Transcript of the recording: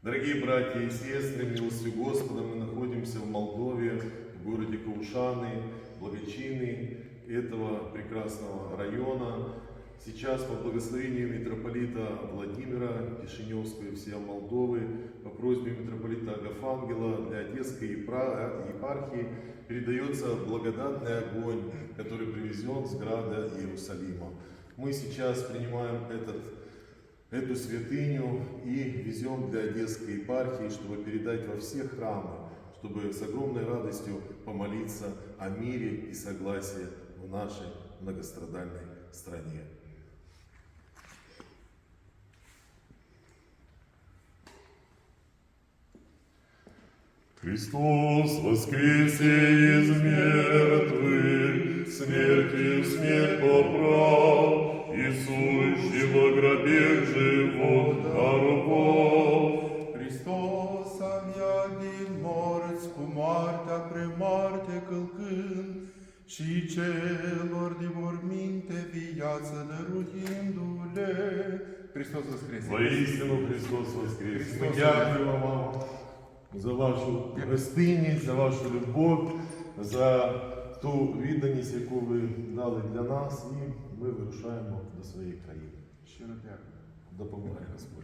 Дорогие братья и сестры, милостью Господа, мы находимся в Молдове, в городе Каушаны, благочинный этого прекрасного района. Сейчас по благословению митрополита Владимира Кишиневской и всей Молдовы, по просьбе митрополита Агафангела для Одесской епархии передается благодатный огонь, который привезен с града Иерусалима. Мы сейчас принимаем этот эту святыню и везем для Одесской епархии, чтобы передать во все храмы, чтобы с огромной радостью помолиться о мире и согласии в нашей многострадальной стране. Христос воскресе из мертвых, смертью смерть поправ, и сущий во гробе живот. Hristos a înviat din morți cu moartea premarte călcând și celor din morminte viață dăruindu-le. Hristos воскресе! Воистину Христос воскрес! Мы Христос дякуємо вам за вашу гостинність, за вашу любов, за ту відданість, яку ви дали для нас, і ми вирушаємо до своєї країни. Щиро дякую. Допомагай Господь.